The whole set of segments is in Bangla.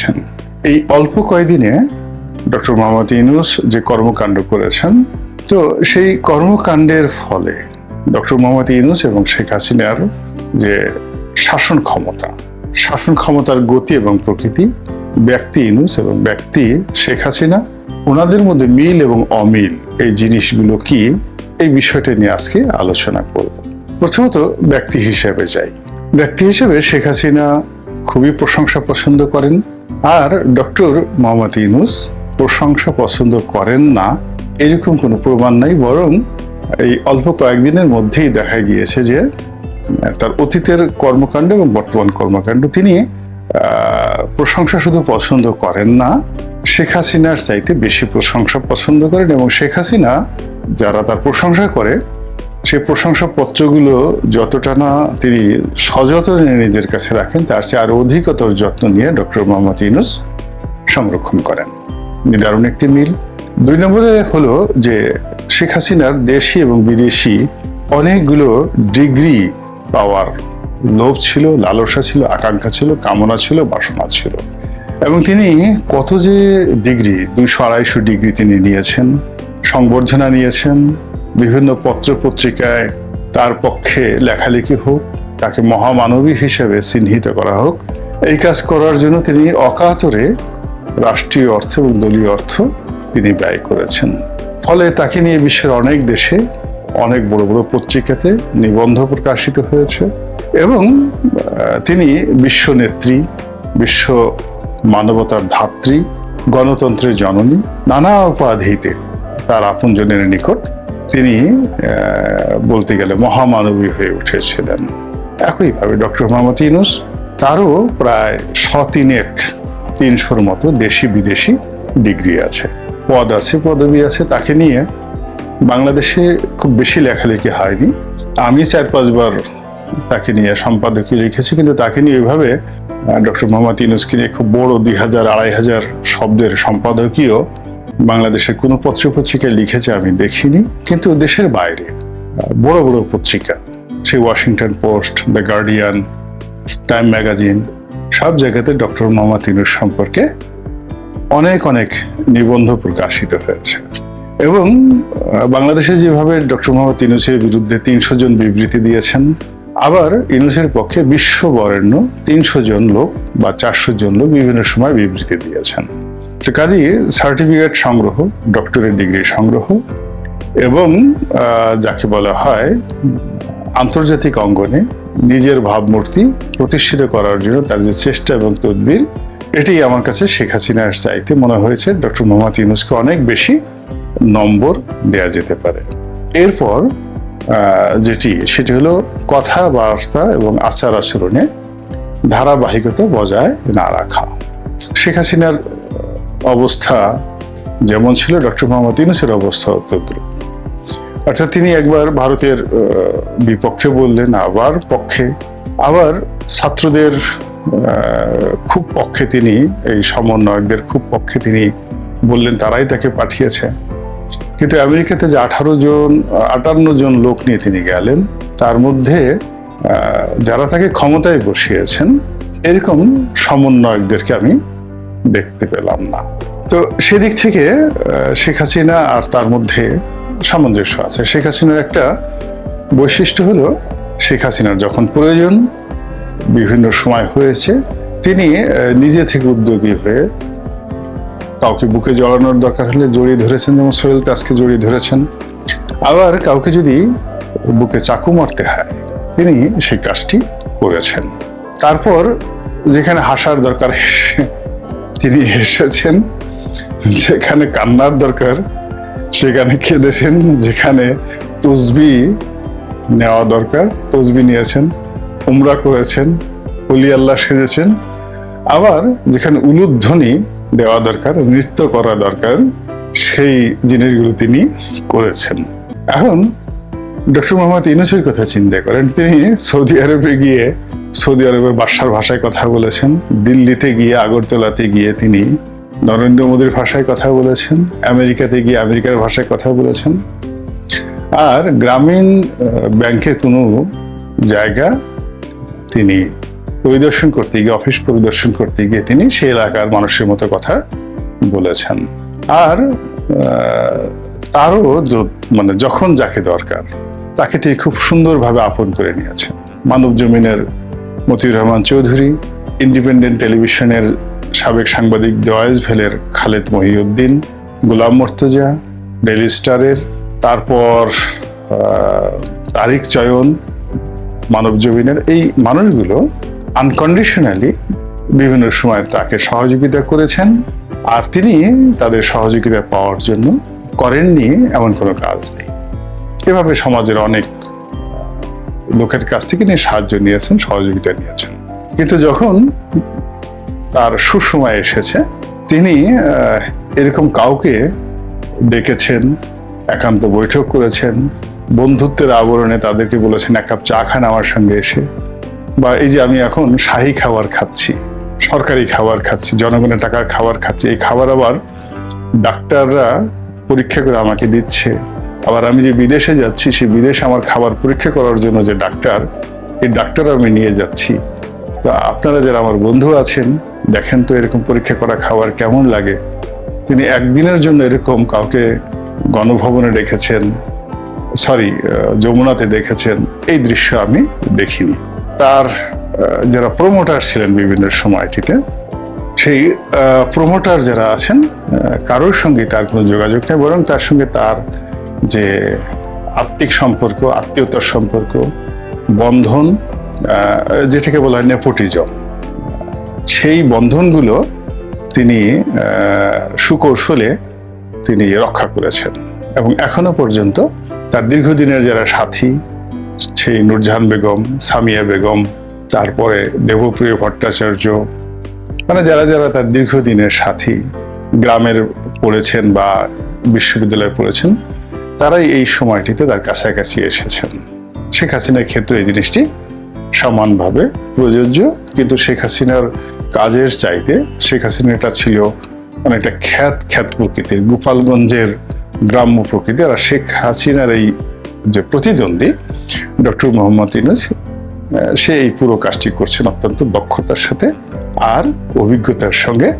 করেছেন। এই অল্প কয়েকদিনে ডক্টর মোহাম্মদ ইউনুস যে কর্মকাণ্ড করেছেন, তো সেই কর্মকাণ্ডের ফলে ডক্টর মোহাম্মদ ইউনুস এবং শেখ হাসিনার যে শাসন ক্ষমতা, শাসন ক্ষমতার গতি এবং প্রকৃতি, ব্যক্তি ইনুস এবং ব্যক্তি শেখ হাসিনা, ওনাদের মধ্যে মিল এবং অমিল এই জিনিসগুলো কি? এই বিষয়টা নিয়ে আজকে আলোচনা করব। প্রথমত ব্যক্তি হিসেবে যাই। ব্যক্তি হিসেবে শেখ হাসিনা খুবই প্রশংসা পছন্দ করেন। আর ডক্টর মোহাম্মদ ইনুস প্রশংসা পছন্দ করেন না, এরকম কোনো প্রমাণ নাই, বরং এই অল্প কয়েকদিনের মধ্যেই দেখা গিয়েছে যে তার অতীতের কর্মকাণ্ড এবং বর্তমান কর্মকাণ্ড তিনি প্রশংসা শুধু পছন্দ করেন না, শেখ হাসিনার চাইতে বেশি প্রশংসা পছন্দ করেন এবং শেখ হাসিনা যারা তার প্রশংসা করে সেই প্রশংসা পত্রগুলো যতটা না তিনি সযত্নে নিজের কাছে রাখেন, তার চেয়ে আরও অধিকতর যত্ন নিয়ে ডক্টর মোহাম্মদ ইউনুস সংরক্ষণ করেন। নিদারুণ একটি মিল। দুই নম্বরে হলো যে, শেখ হাসিনার দেশি এবং বিদেশি অনেকগুলো ডিগ্রি পাওয়ার লোভ ছিল, লালসা ছিল, আকাঙ্ক্ষা ছিল, কামনা ছিল, বাসনা ছিল। এবং তিনি কত যে ডিগ্রি, দুইশো আড়াইশো ডিগ্রি তিনি নিয়েছেন, সংবর্ধনা নিয়েছেন বিভিন্ন পত্র পত্রিকায় তার পক্ষে লেখালেখি হোক, তাকে মহামানবী হিসেবে চিহ্নিত করা হোক, এই কাজ করার জন্য তিনি অকাতরে রাষ্ট্রীয় অর্থ এবং দলীয় অর্থ তিনি ব্যয় করেছেন। ফলে তাকে নিয়ে বিশ্বের অনেক দেশে অনেক বড় বড় পত্রিকাতে নিবন্ধ প্রকাশিত হয়েছে এবং তিনি বিশ্ব নেত্রী, বিশ্ব মানবতার ধাত্রী, গণতন্ত্রের জননী, নানা উপাধিতে তার আপনজনের নিকট তিনি বলতে গেলে মহামানবী হয়ে উঠেছিলেন। একইভাবে ডক্টর মোহাম্মদ ইউনুস, তারও প্রায় শতিনেক, তিনশোর মতো দেশি বিদেশি ডিগ্রি আছে। পদ আছে, পদবি আছে, তাকে নিয়ে বাংলাদেশে খুব বেশি লেখালেখি হয়নি। আমি চার পাঁচবার তাকে নিয়ে সম্পাদকীয় লিখেছি, কিন্তু তাকে নিয়ে এভাবে ডক্টর মোহাম্মদ ইউনুসকে নিয়ে খুব বড় দুই হাজার, আড়াই হাজার শব্দের সম্পাদকীয় বাংলাদেশের কোনো পত্রপত্রিকায় লিখেছে আমি দেখিনি, কিন্তু দেশের বাইরে, বড় বড় পত্রিকা, সেই Washington Post the Guardian Time magazine সব জায়গাতে ডক্টর মোহাম্মদ ইউনুস সম্পর্কে অনেক অনেক নিবন্ধ প্রকাশিত হয়েছে। এবং বাংলাদেশে যেভাবে ডক্টর মোহাম্মদ ইউনুসের বিরুদ্ধে তিনশো জন বিবৃতি দিয়েছেন, আবার ইউনুসের পক্ষে বিশ্ব বরেণ্য তিনশো জন লোক বা চারশো জন লোক বিভিন্ন সময় বিবৃতি দিয়েছেন। তো কাজেই সার্টিফিকেট সংগ্রহ ডক্টরেট ডিগ্রি সংগ্রহ এবং যাকে বলা হয়, আন্তর্জাতিক অঙ্গনে নিজের ভাবমূর্তি প্রতিষ্ঠিত করার জন্য তার যে চেষ্টা এবং তদবির, এটি আমার কাছে শেখ হাসিনার চাইতে মনে হয়েছে। ডক্টর মোহাম্মদ ইউনুসকে অনেক বেশি নম্বর দেয়া যেতে পারে। এরপর যেটি, সেটি হলো কথাবার্তা এবং আচার আচরণে ধারাবাহিকতা বজায় না রাখা। শেখ হাসিনার অবস্থা যেমন ছিল, ডক্টর মোহাম্মদ ইউনুসের অবস্থা তদ্রুপ অর্থাৎ তিনি একবার ভারতের বিপক্ষে বললেন, আবার পক্ষে। আবার ছাত্রদের খুব পক্ষে তিনি, এই সমন্বয়কদের খুব পক্ষে তিনি বললেন, তারাই তাকে পাঠিয়েছে। কিন্তু আমেরিকাতে যে আঠারো জন, আটান্ন জন লোক নিয়ে তিনি গেলেন, তার মধ্যে যারা তাকে ক্ষমতায় বসিয়েছেন, এরকম সমন্বয়কদেরকে আমি দেখতে পেলাম না। তো সেদিক থেকে শেখ হাসিনা আর তার মধ্যে সামঞ্জস্য আছে। শেখ হাসিনার একটা বৈশিষ্ট্য হলো, শেখ হাসিনার যখন প্রয়োজন, বিভিন্ন সময় হয়েছে, তিনি নিজে থেকে উদ্যোগী হয়ে কাউকে বুকে জড়ানোর দরকার হলে জড়িয়ে ধরেছেন, যেমন সোহেল তাজকে জড়িয়ে ধরেছেন। আবার কাউকে যদি বুকে চাকু মারতে হয়, তিনি সেই কাজটি করেছেন। তারপর যেখানে হাসার দরকার তিনি হেসেছেন যেখানে কান্নার দরকার, সেখানে খেদেছেন, যেখানে তসবি নেওয়া দরকার, তসবি নিয়েছেন, উমরা করেছেন, অলি আল্লাহ সেজেছেন। আবার যেখানে উলুধ্বনি দেওয়া দরকার, নৃত্য করা দরকার, সেই জিনিসগুলো তিনি করেছেন। এখন ডক্টর মোহাম্মদ ইউনুসের কথা চিন্তা করেন, তিনি সৌদি আরবে গিয়ে সৌদি আরবের বাদশার ভাষায় কথা বলেছেন। দিল্লিতে গিয়ে, আগরতলাতে গিয়ে তিনি নরেন্দ্র মোদীর ভাষায় কথা বলেছেন। আমেরিকাতে গিয়ে আমেরিকার ভাষায় কথা বলেছেন। আর গ্রামীণ ব্যাংকের কোনো জায়গা তিনি পরিদর্শন করতে গিয়ে, অফিস পরিদর্শন করতে গিয়ে তিনি সেই এলাকার মানুষের মতো কথা বলেছেন। আর তারও মানে যখন যাকে দরকার, তাকে তিনি খুব সুন্দরভাবে আপন করে নিয়েছেন। মানব জমিনের মতিউর রহমান চৌধুরী, ইন্ডিপেন্ডেন্ট টেলিভিশনের সাবেক সাংবাদিক দয়েজ ভেলের খালেদ মহিউদ্দিন, গোলাম মর্তজা ডেলি স্টারের, তারপর তারিক চয়ন, মানব জমিনের এই মানুষগুলো আনকন্ডিশনালি বিভিন্ন সময় তাকে সহযোগিতা করেছেন আর তিনি তাদের সহযোগিতা পাওয়ার জন্য করেননি এমন কোনো কাজ নেই। এভাবে সমাজের অনেক লোকের কাছ থেকে তিনি সাহায্য নিয়েছেন, সহযোগিতা নিয়েছেন। কিন্তু যখন তার সুসময় এসেছে, তিনি এরকম কাউকে ডেকেছেন, একান্ত বৈঠক করেছেন, বন্ধুত্বের আবরণে তাদেরকে বলেছেন, এক কাপ চা খান আমার সঙ্গে এসে। বা এই যে আমি এখন শাহী খাবার খাচ্ছি, সরকারি খাবার খাচ্ছি, জনগণের টাকার খাবার খাচ্ছি, এই খাবার আবার ডাক্তাররা পরীক্ষা করে আমাকে দিচ্ছে। আবার আমি যে বিদেশে যাচ্ছি সেই বিদেশে আমার খাবার পরীক্ষা করার জন্য যে ডাক্তার, এই ডাক্তার আমি নিয়ে যাচ্ছি। তো আপনারা যারা আমার বন্ধু আছেন, দেখেন তো এরকম পরীক্ষা করা খাবার কেমন লাগে। তিনি একদিনের জন্য এরকম কাউকে গণভবনে ডেকেছেন, সরি যমুনাতে দেখেছেন এই দৃশ্য আমি দেখিনি। তার যারা প্রমোটার ছিলেন বিভিন্ন সময়টিতে, সেই প্রমোটার যারা আছেন কারোর সঙ্গে তার কোনো যোগাযোগ নেই, বরং তার সঙ্গে তার যে আত্মিক সম্পর্ক, আত্মীয়তার সম্পর্ক, বন্ধন যেটাকে বলা হয় নেপোটিজম। সেই বন্ধনগুলো তিনি সুকৌশলে তিনি রক্ষা করেছেন এবং এখনও পর্যন্ত তার দীর্ঘদিনের যারা সাথী, সেই নূরজাহান বেগম, সামিয়া বেগম, তারপরে দেবপ্রিয় ভট্টাচার্য মানে যারা যারা তার দীর্ঘদিনের সাথী গ্রামের পড়েছেন বা বিশ্ববিদ্যালয়ে পড়েছেন তারাই এই সময়টিতে তার কাছাকাছি এসেছেন। শেখ হাসিনার ক্ষেত্রে এই জিনিসটি সমানভাবে প্রযোজ্য কিন্তু শেখ হাসিনার কাজের চাইতে শেখ হাসিনাটা ছিল অনেকটা খ্যাত খ্যাত প্রকৃতির। গোপালগঞ্জের গ্রাম্য প্রকৃতি আর শেখ হাসিনার এই যে প্রতিদ্বন্দ্বী ডক্টর মোহাম্মদ আহ, সে এই পুরো কাজটি করছেন অত্যন্ত দক্ষতার সাথে আর অভিজ্ঞতার সঙ্গে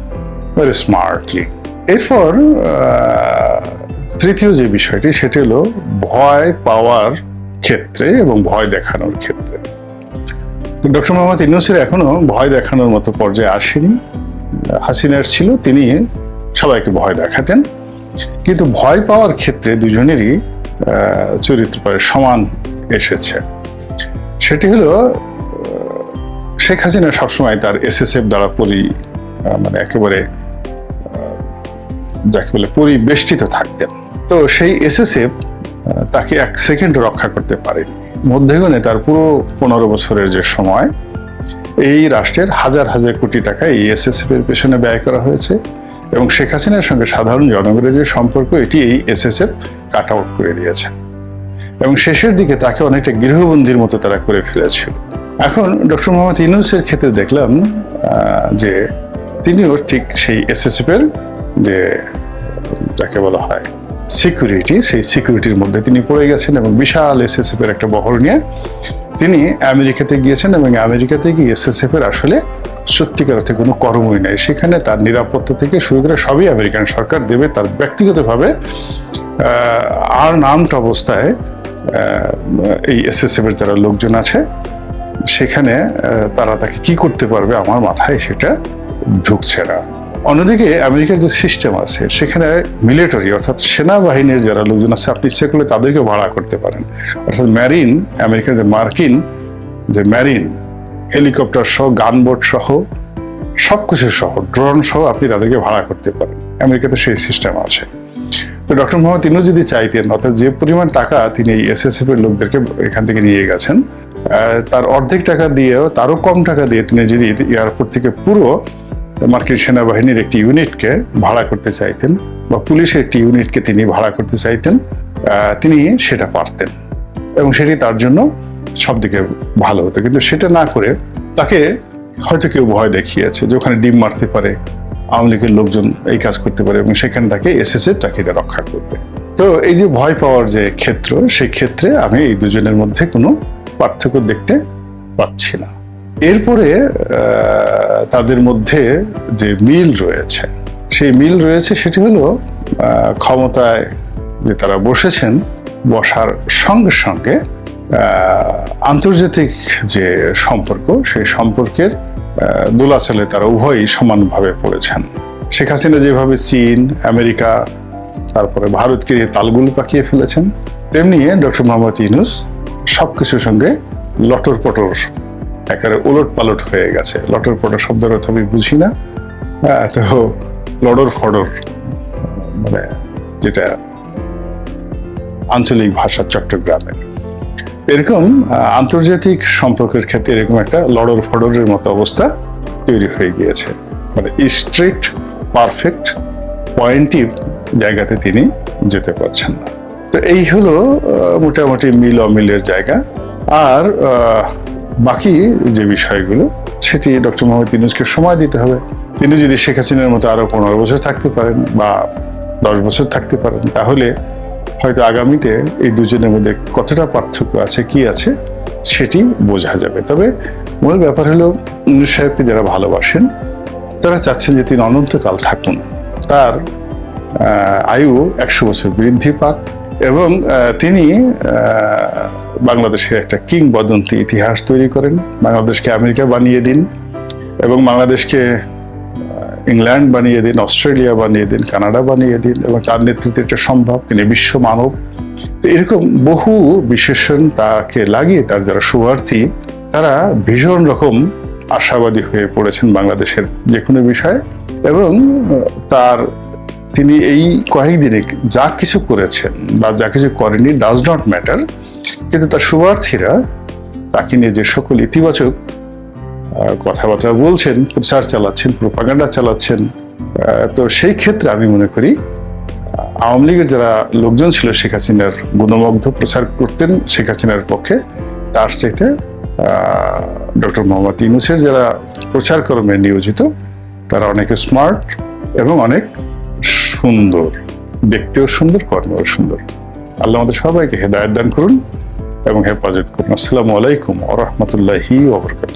স্মার্টলি এরপর তৃতীয় যে বিষয়টি, সেটি হলো ভয় পাওয়ার ক্ষেত্রে এবং ভয় দেখানোর ক্ষেত্রে। ডক্টর মোহাম্মদ ইউনুসের এখনও ভয় দেখানোর মতো পর্যায়ে আসেনি। হাসিনার ছিল, তিনি সবাইকে ভয় দেখাতেন। কিন্তু ভয় পাওয়ার ক্ষেত্রে দুজনেরই চরিত্র প্রায় সমান এসেছে। সেটি হলো শেখ হাসিনা সবসময় তার এস এসএসএফ দ্বারা পরি মানে একেবারে যাকে বলে পরিবেষ্টিত থাকতেন। তো সেই এসএসএফ তাকে এক সেকেন্ড রক্ষা করতে পারেনি মধ্যগণে তার পুরো পনেরো বছরের যে সময়, এই রাষ্ট্রের হাজার হাজার কোটি টাকা এই এসএসএফ এর পেছনে ব্যয় করা হয়েছে এবং শেখ হাসিনার সঙ্গে সাধারণ জনগণের যে সম্পর্ক, এটি এই এসএসএফ কাট আউট করে দিয়েছে। এবং শেষের দিকে তাকে অনেকটা গৃহবন্দির মতো তারা করে ফেলেছিল। এখন ডক্টর মোহাম্মদ ইউনুসের ক্ষেত্রে দেখলাম যে তিনিও ঠিক সেই এসএসএফ এর যে, যাকে বলা হয় সিকিউরিটি সেই সিকিউরিটির মধ্যে তিনি পড়ে গেছেন এবং বিশাল এসএসএফ এর একটা বহর নিয়ে তিনি আমেরিকাতে গিয়েছেন এবং আমেরিকাতে গিয়ে এসএসএফ এর আসলে সত্যিকার অর্থে কোনো কর্মই নেই। সেখানে তার নিরাপত্তা থেকে শুরু করে সবই আমেরিকান সরকার দেবে। তার ব্যক্তিগতভাবে আর নামট অবস্থায় এই এসএসএফ এর যারা লোকজন আছে, সেখানে তারা তাকে কি করতে পারবে আমার মাথায় সেটা ঢুকছে না। অন্যদিকে আমেরিকার যে সিস্টেম আছে, সেখানে মিলিটারি অর্থাৎ সেনাবাহিনীর যারা লোকজন আছে, আপনি ইচ্ছে করলে তাদেরকে ভাড়া করতে পারেন। অর্থাৎ ম্যারিন আমেরিকার যে মার্কিন যে ম্যারিন হেলিকপ্টার সহ গানবোট সহ, সবকিছু সহ ড্রোন সহ আপনি তাদেরকে ভাড়া করতে পারেন। আমেরিকাতে সেই সিস্টেম আছে। তো ডক্টর মোহাম্মদ তিনিও যদি চাইতেন, অর্থাৎ যে পরিমাণ টাকা তিনি এই এসএসএফ এর লোকদেরকে এখান থেকে নিয়ে গেছেন তার অর্ধেক টাকা দিয়েও, তারও কম টাকা দিয়ে তিনি যদি এয়ারপোর্ট থেকে পুরো মার্কিন সেনাবাহিনীর একটি ইউনিটকে ভাড়া করতে চাইতেন বা পুলিশের একটি ইউনিটকে তিনি ভাড়া করতে চাইতেন তিনি সেটা পারতেন এবং সেটি তার জন্য সবদিকে ভালো হতো। কিন্তু সেটা না করে তাকে হয়তো কেউ ভয় দেখিয়েছে যে ওখানে ডিম মারতে পারে, আওয়ামী লীগের লোকজন এই কাজ করতে পারে এবং সেখানে তাকে এসএসএফ তাকে এটা রক্ষা করবে। তো এই যে ভয় পাওয়ার যে ক্ষেত্র, সেই ক্ষেত্রে আমি এই দুজনের মধ্যে কোনো পার্থক্য দেখতে পাচ্ছি না। এরপরে তাদের মধ্যে যে মিল রয়েছে, সেই মিল রয়েছে সেটি হলো ক্ষমতায় যে তারা বসেছেন, বসার সঙ্গে সঙ্গে আন্তর্জাতিক যে সম্পর্ক, সেই সম্পর্কের দোলাচলে তারা উভয়ই সমানভাবে পড়েছেন। শেখ হাসিনা যেভাবে চীন, আমেরিকা, তারপরে ভারতকে তালগুলো পাকিয়ে ফেলেছেন, তেমনি ডক্টর মোহাম্মদ ইউনুস সবকিছুর সঙ্গে লটর পটর একেবারে উলট পালট হয়ে গেছে। লটর পটর শব্দের অর্থ আমি বুঝি না। তো লডর ফডর মানে যেটা আঞ্চলিক ভাষা চট্টগ্রামের এরকম আন্তর্জাতিক সম্পর্কের ক্ষেত্রে এরকম একটা লড়র ফডরের মতো অবস্থা তৈরি হয়ে গিয়েছে। মানে স্ট্রিক্ট, পারফেক্ট, পয়েন্টিভ জায়গাতে তিনি যেতে পারছেন না। তো এই হলো মোটামুটি মিল অমিলের জায়গা। আর বাকি যে বিষয়গুলো, সেটি ডক্টর মোহাম্মদ ইউনুসকে সময় দিতে হবে। তিনি যদি শেখ হাসিনার মতো আরও পনেরো বছর থাকতে পারেন বা দশ বছর থাকতে পারেন, তাহলে হয়তো আগামীতে এই দুজনের মধ্যে কতটা পার্থক্য আছে, কি আছে, সেটি বোঝা যাবে। তবে মূল ব্যাপার হলো, ইউনুস সাহেবকে যারা ভালোবাসেন, তারা চাচ্ছেন যে তিনি অনন্তকাল থাকুন। তার আয়ু একশো বছর বৃদ্ধি পাক। এবং তিনি বাংলাদেশের একটা কিংবদন্তি ইতিহাস তৈরি করেন। বাংলাদেশকে আমেরিকা বানিয়ে দিন এবং বাংলাদেশকে ইংল্যান্ড বানিয়ে দিন, অস্ট্রেলিয়া বানিয়ে দিন, কানাডা বানিয়ে দিন এবং তার নেতৃত্বে এটা সম্ভব। তিনি বিশ্ব মানব। এরকম বহু বিশেষণ তাকে লাগিয়ে তার যারা শুভার্থী তারা ভীষণ রকম আশাবাদী হয়ে পড়েছেন বাংলাদেশের যে কোনো বিষয়ে এবং তার তিনি এই কয়েকদিনে যা কিছু করেছেন বা যা কিছু করেনি ডাজ নট ম্যাটার কিন্তু তার শুভার্থীরা তাকে নিয়ে যে সকল ইতিবাচক কথাবার্তা বলছেন, প্রচার চালাচ্ছেন প্রোপাগান্ডা চালাচ্ছেন তো সেই ক্ষেত্রে আমি মনে করি আওয়ামী লীগের যারা লোকজন ছিল শেখ হাসিনার গুণমগ্ধ প্রচার করতেন শেখ হাসিনার পক্ষে, তার চাইতে ডক্টর মোহাম্মদ ইউনুসের যারা প্রচার কর্মে নিয়োজিত, তারা অনেক স্মার্ট এবং অনেক সুন্দর। দেখতেও সুন্দর, কর্মেও সুন্দর। আল্লাহ আমাদের সবাইকে হেদায়ত দান করুন এবং হেফাজত করুন। আসসালামু আলাইকুম ওরহমতুল্লাহি ওবরকাত